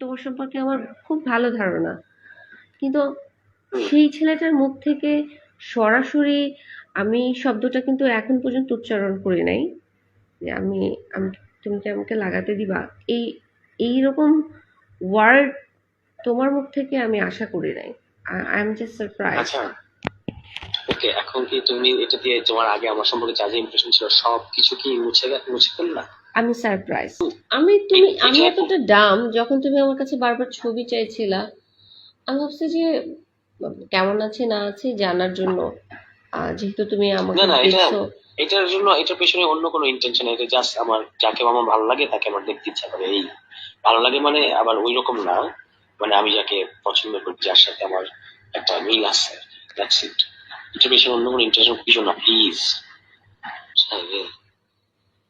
তোমার সম্পর্কে আমার খুব ভালো ধারণা। কিন্তু সেই ছেলেটার মুখ থেকে সরাসরি আমি শব্দটা কিন্তু এখন পর্যন্ত উচ্চারণ করি নাই। যে আমি তুমি কি আমাকে লাগাতে দিবা? এই এইরকম ওয়ার্ড তোমার মুখ থেকে আমি আশা করি নাই। I am just surprise okay, এখন কি তুমি এটা দিয়ে তোমার আগে আমার সম্পর্কে যা যা ইমপ্রেশন ছিল সব কিছু কি মুছে মুছে ফেললা? আমি সারপ্রাইজ আমি তুমি আমি এতটা ডাম যখন তুমি আমার কাছে বারবার ছবি চাইছিলা আমি ভাবছি যে কেমন আছে না আছে জানার জন্য যেহেতু তুমি আমাকে না, না, এটা- দেখছ। এটার জন্য এটার পেছনে অন্য কোনো ইন্টেনশন এটা জাস্ট আমার যাকে আমার ভালো লাগে তাকে আমার দেখতে ইচ্ছা করে। এই ভালো লাগে মানে আবার ওই রকম না। মানে আমি যাকে পছন্দ করি যার সাথে আমার একটা মিল আছে দ্যাটস ইট এটার পেছনে অন্য কোনো ইন্টেনশন কিছু না প্লিজ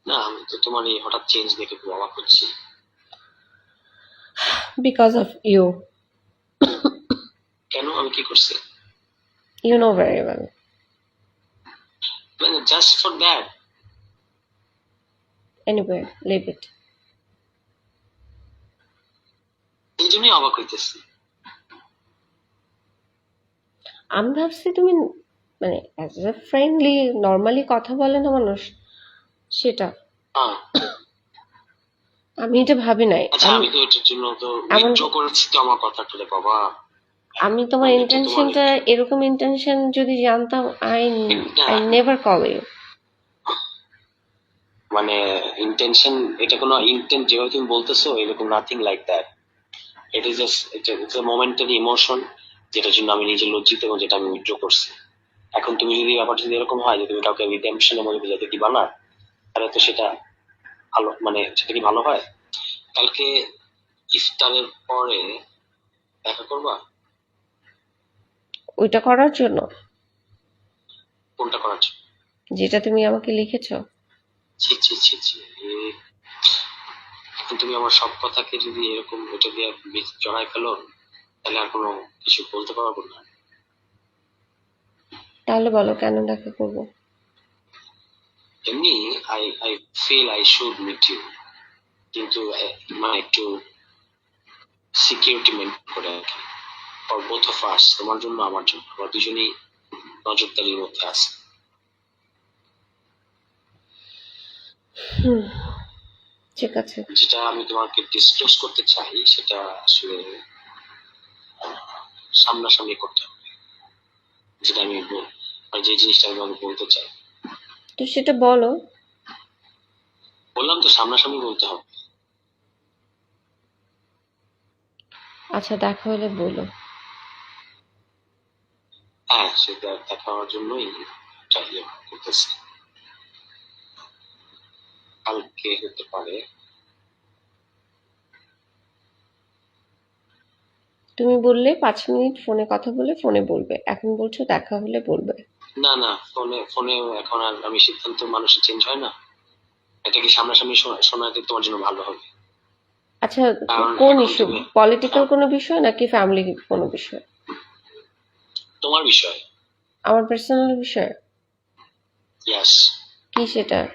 না আমি তো তোমার এই হঠাৎ চেঞ্জ দেখে খুব অবাক হচ্ছি। বিকজ অফ ইউ কেন? আমি কি করছি? ইউ নো ভেরি ওয়েল মানে just for that anyway leave it এই জন্যই অবাক হইতেছি। আমি ভাবছি তুমি মানে অ্যাজ এ ফ্রেন্ডলি নর্মালি কথা বলে না মানুষ সেটা। আমি এটা ভাবি নাই। আচ্ছা আমি তো এটার জন্য তো উইথড্র করেছি তো আমার কথাটা রে বাবা। আমি তোমার ইন্টেনশনটা এরকম ইন্টেনশন যদি জানতাম I I never call you মানে ইন্টেনশন এটা কোনো ইন্টেন্ট যেভাবে তুমি বলতেছো এরকম nothing like that it is just it's a momentary emotion যেটার জন্য আমি নিজে লজ্জিত এবং যেটা আমি উইথড্র করছি। এখন তুমি যদি ব্যাপারটা যদি এরকম হয় যে তুমি কাউকে রিডেম্পশনের মধ্যে বোঝাতে দিবা না তাহলে তো সেটা ভালো মানে সেটা কি ভালো হয়? কালকে ইফতারের পরে দেখা করবা? ওইটা করার জন্য? কোনটা করার জন্য? যেটা তুমি আমাকে লিখেছো? ছি ছি ছি ছি এখন তুমি আমার সব কথাকে যদি এরকম এটা দিয়ে জড়াই ফেলো তাহলে আর কোনো কিছু বলতে পারব না। তাহলে বলো কেন দেখা করব? এমনি I I feel I should meet you কিন্তু মানে একটু সিকিউরিটি মেনটেন করে আর কি ফর বোথ অফ আস তোমার জন্য আমার জন্য। আমরা দুজনেই নজরদারির মধ্যে আছে। ঠিক আছে। যেটা আমি তোমাকে ডিসক্লোজ করতে চাই সেটা আসলে সামনাসামনি করতে হবে। যেটা আমি বল- মানে যে জিনিসটা আমি বলতে চাই। তো সেটা বলো। বললাম তো সামনাসামনি বলতে হবে। আচ্ছা দেখা হলে বলো। হ্যাঁ সেটা দেখা হওয়ার জন্যই চাইলে করতেছি। কালকে হতে পারে। তুমি বললে পাঁচ মিনিট ফোনে কথা বলে ফোনে বলবে। এখন বলছো দেখা হলে বলবে। না না ফোনে ফোনে এখন আর আমি সিদ্ধান্ত মানুষের চেঞ্জ হয় না। এটা কি সামনাসামনি শোনা- শোনাতে তোমার জন্য ভালো হবে? আচ্ছা কোন ইস্যু পলিটিক্যাল কোনো বিষয় নাকি ফ্যামিলি কোনো বিষয়? তোমার বিষয়? আমার পার্সোনাল বিষয়? ইয়াস কি সেটা?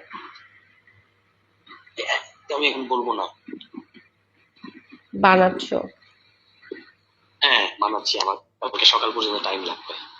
আমি এখন বলব না। বানাচ্ছ? হ্যাঁ বানাচ্ছি আমার। আমাকে সকাল পর্যন্ত টাইম লাগবে।